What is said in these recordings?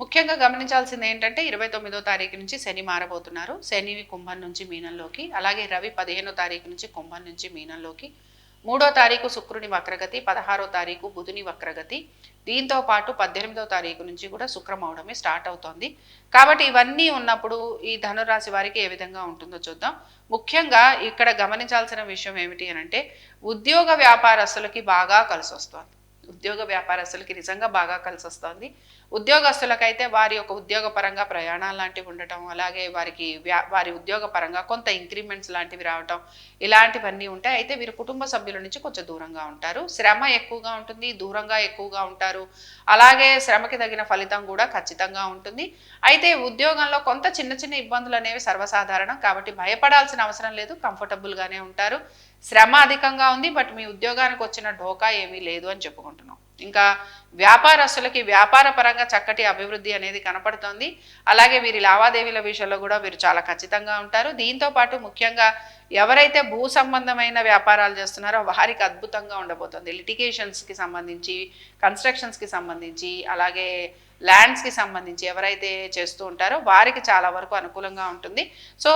ముఖ్యంగా గమనించాల్సింది ఏంటంటే ఇరవై తొమ్మిదో తారీఖు నుంచి శని మారబోతున్నారు. శని కుంభం నుంచి మీనంలోకి అలాగే రవి పదిహేనో తారీఖు నుంచి కుంభం నుంచి మీనంలోకి మూడో తారీఖు శుక్రుని వక్రగతి పదహారో తారీఖు బుధుని వక్రగతి దీంతో పాటు పద్దెనిమిదో తారీఖు నుంచి కూడా శుక్రం అవడమే స్టార్ట్ అవుతోంది. కాబట్టి ఇవన్నీ ఉన్నప్పుడు ఈ ధనురాశి వారికి ఏ విధంగా ఉంటుందో చూద్దాం. ముఖ్యంగా ఇక్కడ గమనించాల్సిన విషయం ఏమిటి అని అంటే ఉద్యోగ వ్యాపారస్తులకి బాగా కలిసి వస్తుంది ఉద్యోగ వ్యాపారస్తులకి నిజంగా బాగా కలిసి వస్తుంది ఉద్యోగస్తులకైతే వారి యొక్క ఉద్యోగపరంగా ప్రయాణాలు లాంటివి ఉండటం అలాగే వారికి వ్యా వారి ఉద్యోగపరంగా కొంత ఇంక్రిమెంట్స్ లాంటివి రావటం ఇలాంటివన్నీ ఉంటాయి. అయితే వీరు కుటుంబ సభ్యుల నుంచి కొంచెం దూరంగా ఉంటారు. శ్రమ ఎక్కువగా ఉంటుంది దూరంగా ఎక్కువగా ఉంటారు. అలాగే శ్రమకి తగిన ఫలితం కూడా ఖచ్చితంగా ఉంటుంది. అయితే ఉద్యోగంలో కొంత చిన్న చిన్న ఇబ్బందులు అనేవి సర్వసాధారణం. కాబట్టి భయపడాల్సిన అవసరం లేదు. కంఫర్టబుల్గానే ఉంటారు. శ్రమ అధికంగా ఉంది బట్ మీ ఉద్యోగానికి వచ్చిన ఢోకా ఏమీ లేదు అని చెప్పుకుంటున్నాం. ఇంకా వ్యాపారస్తులకి వ్యాపార పరంగా చక్కటి అభివృద్ధి అనేది కనపడుతోంది. అలాగే వీరి లావాదేవీల విషయంలో కూడా వీరు చాలా ఖచ్చితంగా ఉంటారు. దీంతో పాటు ముఖ్యంగా ఎవరైతే భూ సంబంధమైన వ్యాపారాలు చేస్తున్నారో వారికి అద్భుతంగా ఉండబోతుంది. లిటిగేషన్స్కి సంబంధించి కన్స్ట్రక్షన్స్కి సంబంధించి అలాగే ల్యాండ్స్కి సంబంధించి ఎవరైతే చేస్తూ ఉంటారో వారికి చాలా వరకు అనుకూలంగా ఉంటుంది. సో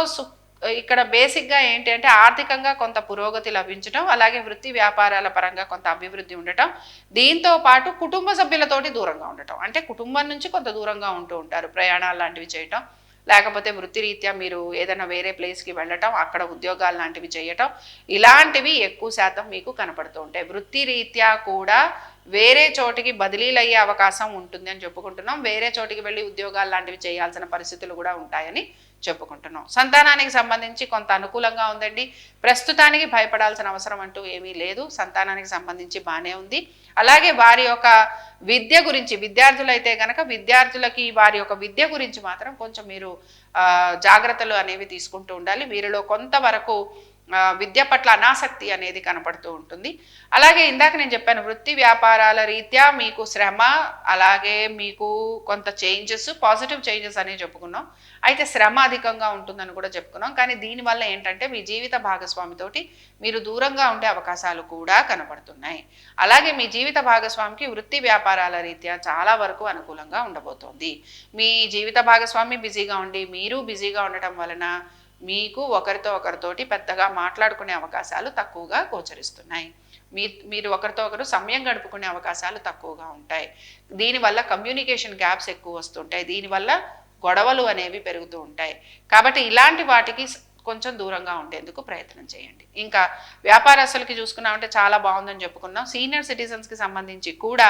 ఇక్కడ బేసిక్గా ఏంటి అంటే ఆర్థికంగా కొంత పురోగతి లభించడం అలాగే వృత్తి వ్యాపారాల పరంగా కొంత అభివృద్ధి ఉండటం దీంతో పాటు కుటుంబ సభ్యులతోటి దూరంగా ఉండటం. అంటే కుటుంబం నుంచి కొంత దూరంగా ఉంటూ ఉంటారు ప్రయాణాలు లాంటివి చేయటం లేకపోతే వృత్తిరీత్యా మీరు ఏదైనా వేరే ప్లేస్కి వెళ్ళటం అక్కడ ఉద్యోగాలు లాంటివి చేయటం ఇలాంటివి ఎక్కువ శాతం మీకు కనపడుతూ ఉంటాయి. వృత్తిరీత్యా కూడా వేరే చోటికి బదిలీలు అయ్యే అవకాశం ఉంటుంది అని చెప్పుకుంటున్నాం. వేరే చోటికి వెళ్ళి ఉద్యోగాలు లాంటివి చేయాల్సిన పరిస్థితులు కూడా ఉంటాయని చెప్పుకుంటున్నాం. సంతానానికి సంబంధించి కొంత అనుకూలంగా ఉందండి. ప్రస్తుతానికి భయపడాల్సిన అవసరం అంటూ ఏమీ లేదు. సంతానానికి సంబంధించి బాగానే ఉంది. అలాగే వారి యొక్క విద్య గురించి విద్యార్థులైతే కనుక విద్యార్థులకి వారి యొక్క విద్య గురించి మాత్రం కొంచెం మీరు జాగ్రత్తలు అనేవి తీసుకుంటూ ఉండాలి. వీరిలో కొంతవరకు విద్య పట్ల అనాసక్తి అనేది కనపడుతూ ఉంటుంది. అలాగే ఇందాక నేను చెప్పాను వృత్తి వ్యాపారాల రీత్యా మీకు శ్రమ అలాగే మీకు కొంత చేంజెస్ పాజిటివ్ చేంజెస్ అనేవి చెప్పుకున్నాం. అయితే శ్రమ అధికంగా ఉంటుందని కూడా చెప్పుకున్నాం. కానీ దీనివల్ల ఏంటంటే మీ జీవిత భాగస్వామితోటి మీరు దూరంగా ఉండే అవకాశాలు కూడా కనపడుతున్నాయి. అలాగే మీ జీవిత భాగస్వామికి వృత్తి వ్యాపారాల రీత్యా చాలా వరకు అనుకూలంగా ఉండబోతోంది. మీ జీవిత భాగస్వామి బిజీగా ఉండి మీరు బిజీగా ఉండటం వలన మీకు ఒకరితో ఒకరితోటి పెద్దగా మాట్లాడుకునే అవకాశాలు తక్కువగా గోచరిస్తున్నాయి. మీ మీరు ఒకరితో ఒకరు సమయం గడుపుకునే అవకాశాలు తక్కువగా ఉంటాయి. దీనివల్ల కమ్యూనికేషన్ గ్యాప్స్ ఎక్కువ వస్తుంటాయి. దీనివల్ల గొడవలు అనేవి పెరుగుతూ ఉంటాయి. కాబట్టి ఇలాంటి వాటికి కొంచెం దూరంగా ఉండేందుకు ప్రయత్నం చేయండి. ఇంకా వ్యాపారస్తులకి చూసుకున్నామంటే చాలా బాగుందని చెప్పుకున్నాం. సీనియర్ సిటిజన్స్కి సంబంధించి కూడా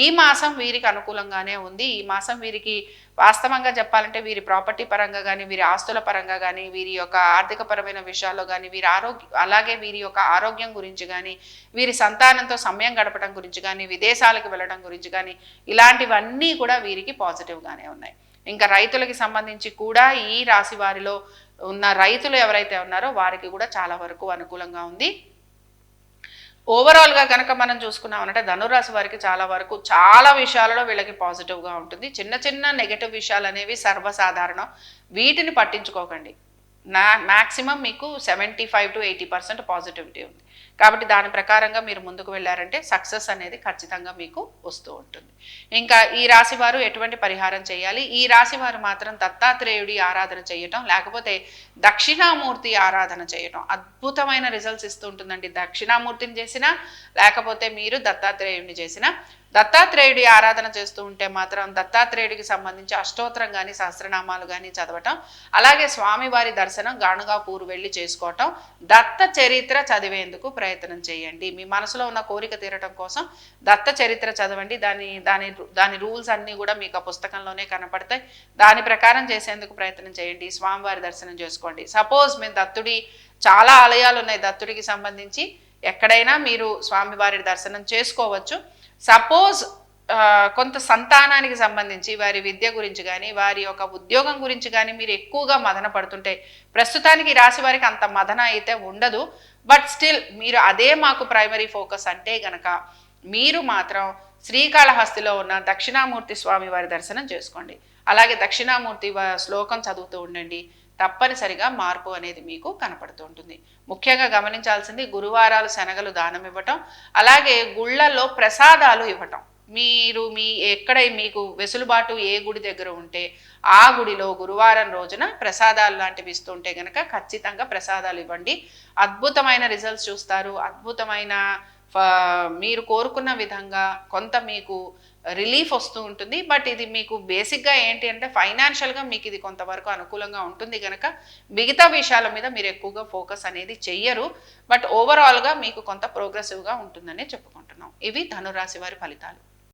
ఈ మాసం వీరికి అనుకూలంగానే ఉంది. ఈ మాసం వీరికి వాస్తవంగా చెప్పాలంటే వీరి ప్రాపర్టీ పరంగా కానీ వీరి ఆస్తుల పరంగా కానీ వీరి యొక్క ఆర్థిక పరమైన విషయాల్లో కానీ వీరి ఆరోగ్య అలాగే వీరి యొక్క ఆరోగ్యం గురించి కానీ వీరి సంతానంతో సమయం గడపడం గురించి కానీ విదేశాలకు వెళ్ళడం గురించి కానీ ఇలాంటివన్నీ కూడా వీరికి పాజిటివ్గానే ఉన్నాయి. ఇంకా రైతులకి సంబంధించి కూడా ఈ రాశి వారిలో ఉన్న రైతులు ఎవరైతే ఉన్నారో వారికి కూడా చాలా వరకు అనుకూలంగా ఉంది. ఓవరాల్గా కనుక మనం చూసుకున్నామంటే ధనురాశి వారికి చాలా వరకు చాలా విషయాలలో వీళ్ళకి పాజిటివ్గా ఉంటుంది. చిన్న చిన్న నెగటివ్ విషయాలు అనేవి సర్వసాధారణం. వీటిని పట్టించుకోకండి. నా మ్యాక్సిమం మీకు seventy five to eighty percent positivity ఉంది. కాబట్టి దాని ప్రకారంగా మీరు ముందుకు వెళ్ళారంటే సక్సెస్ అనేది ఖచ్చితంగా మీకు వస్తూ ఉంటుంది. ఇంకా ఈ రాశి వారు ఎటువంటి పరిహారం చేయాలి? ఈ రాశి వారు మాత్రం దత్తాత్రేయుడి ఆరాధన చేయటం లేకపోతే దక్షిణామూర్తి ఆరాధన చేయటం అద్భుతమైన రిజల్ట్స్ ఇస్తూ ఉంటుందండి. దక్షిణామూర్తిని చేసినా లేకపోతే మీరు దత్తాత్రేయుడిని చేసినా దత్తాత్రేయుడి ఆరాధన చేస్తూ ఉంటే మాత్రం దత్తాత్రేయుడికి సంబంధించి అష్టోత్తరం కానీ సహస్రనామాలు కానీ చదవటం అలాగే స్వామివారి దర్శనం గాణుగాపూర్ వెళ్ళి చేసుకోవటం దత్త చరిత్ర చదివేందుకు ప్రయత్నం చేయండి. మీ మనసులో ఉన్న కోరిక తీరటం కోసం దత్త చరిత్ర చదవండి. దాని దాని దాని రూల్స్ అన్నీ కూడా మీకు ఆ పుస్తకంలోనే కనపడతాయి. దాని ప్రకారం చేసేందుకు ప్రయత్నం చేయండి. స్వామివారి దర్శనం చేసుకోండి. సపోజ్ మేము దత్తుడి చాలా ఆలయాలు ఉన్నాయి దత్తుడికి సంబంధించి. ఎక్కడైనా మీరు స్వామివారి దర్శనం చేసుకోవచ్చు. సపోజ్ కొంత సంతానానికి సంబంధించి వారి విద్య గురించి కానీ వారి యొక్క ఉద్యోగం గురించి కానీ మీరు ఎక్కువగా మదన పడుతుంటే ప్రస్తుతానికి రాశి వారికి అంత మదన అయితే ఉండదు. బట్ స్టిల్ మీరు అదే మాకు ప్రైమరీ ఫోకస్ అంటే గనక మీరు మాత్రం శ్రీకాళహస్తిలో ఉన్న దక్షిణామూర్తి స్వామి వారి దర్శనం చేసుకోండి. అలాగే దక్షిణామూర్తి శ్లోకం చదువుతూ ఉండండి. తప్పనిసరిగా మార్పు అనేది మీకు కనపడుతూ ఉంటుంది. ముఖ్యంగా గమనించాల్సింది గురువారాలు శనగలు దానం ఇవ్వటం అలాగే గుళ్ళల్లో ప్రసాదాలు ఇవ్వటం. మీరు మీ ఎక్కడ మీకు వెసులుబాటు ఏ గుడి దగ్గర ఉంటే ఆ గుడిలో గురువారం రోజున ప్రసాదాలు లాంటివి ఇస్తుంటే గనక ఖచ్చితంగా ప్రసాదాలు ఇవ్వండి. అద్భుతమైన రిజల్ట్స్ చూస్తారు. అద్భుతమైన ఫ- మీరు కోరుకున్న విధంగా కొంత మీకు రిలీఫ్ వస్తూ ఉంటుంది. బట్ ఇది మీకు బేసిక్గా ఏంటి అంటే ఫైనాన్షియల్గా మీకు ఇది కొంతవరకు అనుకూలంగా ఉంటుంది కనుక మిగతా విషయాల మీద మీరు ఎక్కువగా ఫోకస్ అనేది చెయ్యరు. బట్ ఓవరాల్గా మీకు కొంత ప్రోగ్రెసివ్గా ఉంటుందనే చెప్పుకుంటున్నాం. ఇవి ధనురాశి వారి ఫలితాలు.